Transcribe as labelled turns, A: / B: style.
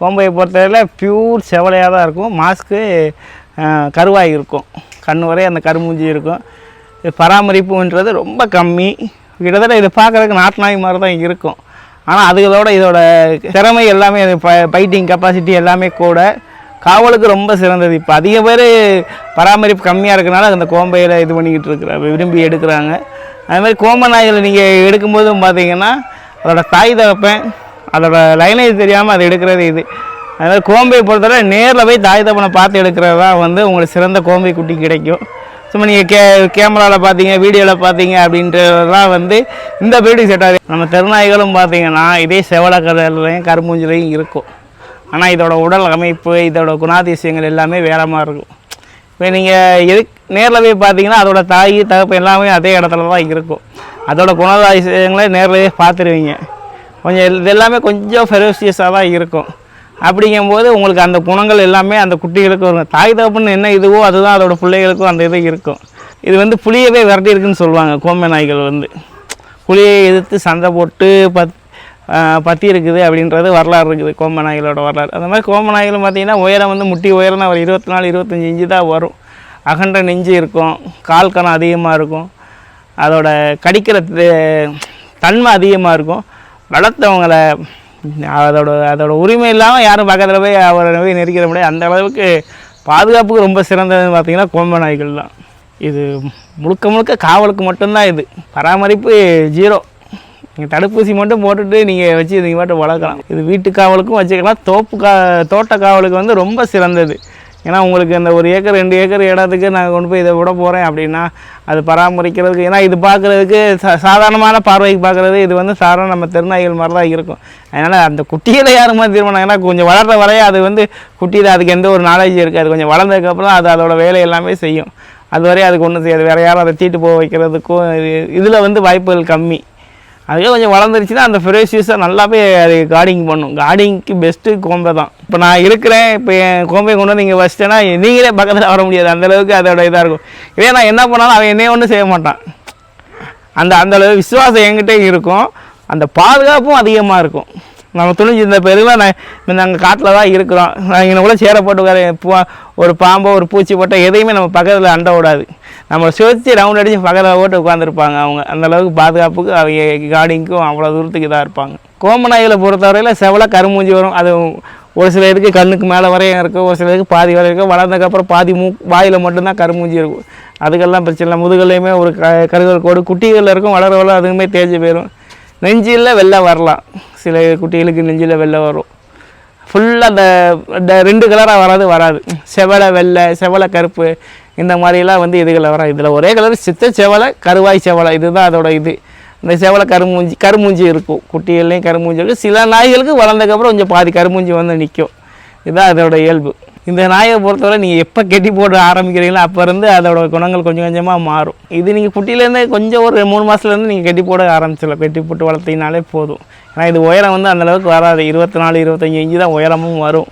A: கோம்பையை பொறுத்தவரையில் பியூர் செவலையாக தான் இருக்கும். மாஸ்க்கு கருவாய் இருக்கும். கண் வரை அந்த கருமூஞ்சி இருக்கும். இது பராமரிப்புன்றது ரொம்ப கம்மி. கிட்டத்தட்ட இது பார்க்குறதுக்கு நாட்டு நாய் மாதிரி தான் இருக்கும். ஆனால் அதுகளோட இதோட திறமை எல்லாமே பைட்டிங் கெப்பாசிட்டி எல்லாமே கூட. காவலுக்கு ரொம்ப சிறந்தது. இப்போ அதிக பேர் பராமரிப்பு கம்மியாக இருக்கனால அந்த கோம்பையில் இது பண்ணிக்கிட்டு இருக்கிறாங்க. விரும்பி எடுக்கிறாங்க. அதுமாதிரி கோம்ப நாய்களை நீங்கள் எடுக்கும்போதும் பார்த்தீங்கன்னா அதோட தாய் தகப்பேன் அதோட லைனேஜ் தெரியாமல் அதை எடுக்கிறது இது. அதனால் கோம்பையை பொறுத்தவரை நேரில் போய் தாய் தப்பனை பார்த்து எடுக்கிறது தான் வந்து உங்களுக்கு சிறந்த கோம்பை குட்டி கிடைக்கும். சும்மா நீங்கள் கே கேமராவில் பார்த்தீங்க வீடியோவில் பார்த்தீங்க அப்படின்றதெல்லாம் வந்து இந்த பீடிங் செட் ஆகுது நம்ம தெருநாய்களும் பார்த்தீங்கன்னா இதே செவலை கலர்லையும் கருமூஞ்சிலையும் இருக்கும். ஆனால் இதோட உடல் அமைப்பு இதோட குணாதிசயங்கள் எல்லாமே வேற மாதிரி இருக்கும். இப்போ நீங்கள் எது நேரில் போய் பார்த்தீங்கன்னா அதோட தாய் தகப்பு எல்லாமே அதே இடத்துல தான் இருக்கும். அதோட குணாதிசயங்களே நேரில் பார்த்துருவீங்க. கொஞ்சம் இது எல்லாமே கொஞ்சம் ஃபெரோசியஸாக தான் இருக்கும். அப்படிங்கும்போது உங்களுக்கு அந்த குணங்கள் எல்லாமே அந்த குட்டிகளுக்கு வரும். தாய் தகப்புன்னு என்ன இதுவோ அதுதான் அதோட பிள்ளைகளுக்கும் அந்த இது இருக்கும். இது வந்து புளியவே விரட்டி இருக்குன்னு சொல்லுவாங்க கோம்பை நாய்கள் வந்து. புலியை எதிர்த்து சண்டை போட்டு பத் பற்றி இருக்குது அப்படின்றது வரலாறு இருக்குது கோம்பை நாய்களோட வரலாறு. அந்த மாதிரி கோம்பை நாய்கள் பார்த்தீங்கன்னா உயரம் வந்து முட்டி உயரம் ஒரு இருபத்தி நாலு இருபத்தஞ்சி இஞ்சி தான் வரும். அகன்ற நெஞ்சு இருக்கும் கால் கணம் அதிகமாக இருக்கும். அதோட கடிக்கிற தன்மை அதிகமாக இருக்கும். வளர்த்தவங்களை அதோட அதோட உரிமை இல்லாமல் யாரும் பக்கத்தில் போய் அவரை போய் நெருக்கிற முடியாது. அந்த அளவுக்கு பாதுகாப்புக்கு ரொம்ப சிறந்ததுன்னு பார்த்தீங்கன்னா கோம்ப நாய்கள் தான். இது முழுக்க முழுக்க காவலுக்கு மட்டும்தான் இது. பராமரிப்பு ஜீரோ நீங்கள் தடுப்பூசி மட்டும் போட்டுட்டு நீங்கள் வச்சு நீங்கள் மட்டும் வளர்க்கலாம். இது வீட்டு காவலுக்கும் வச்சுக்கலாம். தோப்பு கா தோட்ட காவலுக்கு வந்து ரொம்ப சிறந்தது. ஏன்னா உங்களுக்கு அந்த ஒரு ஏக்கர் ரெண்டு ஏக்கர் இடத்துக்கு நான் கொண்டு போய் இதை விட போகிறேன் அப்படின்னா அது பராமரிக்கிறதுக்கு ஏன்னா இது பார்க்குறதுக்கு சா சாதாரணமான பார்வைக்கு பார்க்குறது இது வந்து சாதாரண நம்ம திருநாய்கள் மாதிரி தான் இருக்கும். அதனால் அந்த குட்டியில் யாருமா தீர்மானம் ஏன்னா கொஞ்சம் வளர்ற வரைய அது வந்து குட்டியில் அதுக்கு எந்த ஒரு நாலேஜ் இருக்காது. கொஞ்சம் வளர்ந்ததுக்கப்புறம் அது அதோட வேலை எல்லாமே செய்யும். அதுவரை அதுக்கு ஒன்றும் செய்யாது. வேறு யாரும் அதை தீட்டு போக வைக்கிறதுக்கும் இது இதில் வந்து வாய்ப்புகள் கம்மி. அதுவே கொஞ்சம் வளர்ந்துருச்சுன்னா அந்த ஃப்ரெஷியஸாக நல்லாவே அது கார்டிங் பண்ணும். கார்டிங்க்கு பெஸ்ட்டு கோம்பை தான். இப்போ நான் இருக்கிறேன் இப்போ என் கோம்பை கொண்டு வந்து நீங்கள் வச்சிட்டேன்னா நீங்களே பக்கத்தில் வர முடியாது. அந்த அளவுக்கு அதோட இதாக இருக்கும். இதே நான் என்ன பண்ணாலும் அவன் என்னைய ஒன்றும் செய்ய மாட்டான். அந்த அந்த அளவு விசுவாசம் என்கிட்ட இருக்கும். அந்த பாதுகாப்பும் அதிகமாக இருக்கும். நம்ம துணிஞ்சு இந்த பெருவில் நான் நாங்கள் காட்டில் தான் இருக்கிறோம். நாங்கள் இங்கே கூட சேர போட்டு உட்கார பூ- ஒரு பாம்போ ஒரு பூச்சி போட்டால் எதையுமே நம்ம பக்கத்தில் அண்ட விடாது. நம்ம சுற்றி ரவுண்ட் அடித்து பக்கத்தில் போட்டு உட்காந்துருப்பாங்க அவங்க. அந்தளவுக்கு பாதுகாப்புக்கு அவங்க கார்டிங்க்கும் அவ்வளோ தூரத்துக்கு இதாக இருப்பாங்க. கோமநாயில் பொறுத்தவரையில் செவலை கருமூஞ்சி வரும். அது ஒரு சில இதுக்கு கண்ணுக்கு மேலே வரையும் இருக்கும். ஒரு சில இதுக்கு பாதி வரையும் இருக்கும். வளர்ந்ததுக்கப்புறம் பாதி மூ வாயில் மட்டும்தான் கருமூஞ்சி இருக்கும். அதுக்கெல்லாம் பிரச்சனை இல்லை. முதுகல்லையுமே ஒரு க கருகல் கோடு. குட்டிகளில் இருக்கும். வளர வளர அதுவுமே தேஞ்சு போயிடும் நெஞ்சில் வெள்ளை வரலாம். சில குட்டிகளுக்கு நெஞ்சில் வெள்ளை வரும். ஃபுல்லாக அந்த இந்த ரெண்டு கலராக வராது வராது. செவலை வெள்ளை செவலை கருப்பு இந்த மாதிரிலாம் வந்து இதுகளில் வராது இதில் ஒரே கலர் சித்த செவலை கருவாய் செவலை இதுதான் அதோட இது. இந்த செவலை கருமூஞ்சி கருமூஞ்சி இருக்கும். குட்டிகள்லேயும் கருமூஞ்சி இருக்கும். சில நாய்களுக்கு வளர்ந்ததுக்கப்புறம் கொஞ்சம் பாதி கருமூஞ்சி வந்து நிற்கும் இதுதான் அதோடய இயல்பு. இந்த நாயை பொறுத்தவரை நீங்கள் எப்போ கெட்டி போட ஆரம்பிக்கிறீங்களோ அப்போ இருந்து அதோட குணங்கள் கொஞ்சம் கொஞ்சமாக மாறும். இது நீங்கள் குட்டியிலேருந்து கொஞ்சம் ஒரு மூணு மாதத்துலேருந்து நீங்கள் கெட்டி போட ஆரம்பிச்சிடலாம். கெட்டி போட்டு வளர்த்தீங்கனாலே போதும். ஏன்னா இது உயரம் வந்து அந்தளவுக்கு வராது. இருபத்தி நாலு இருபத்தஞ்சி இஞ்சி தான் உயரமும் வரும்.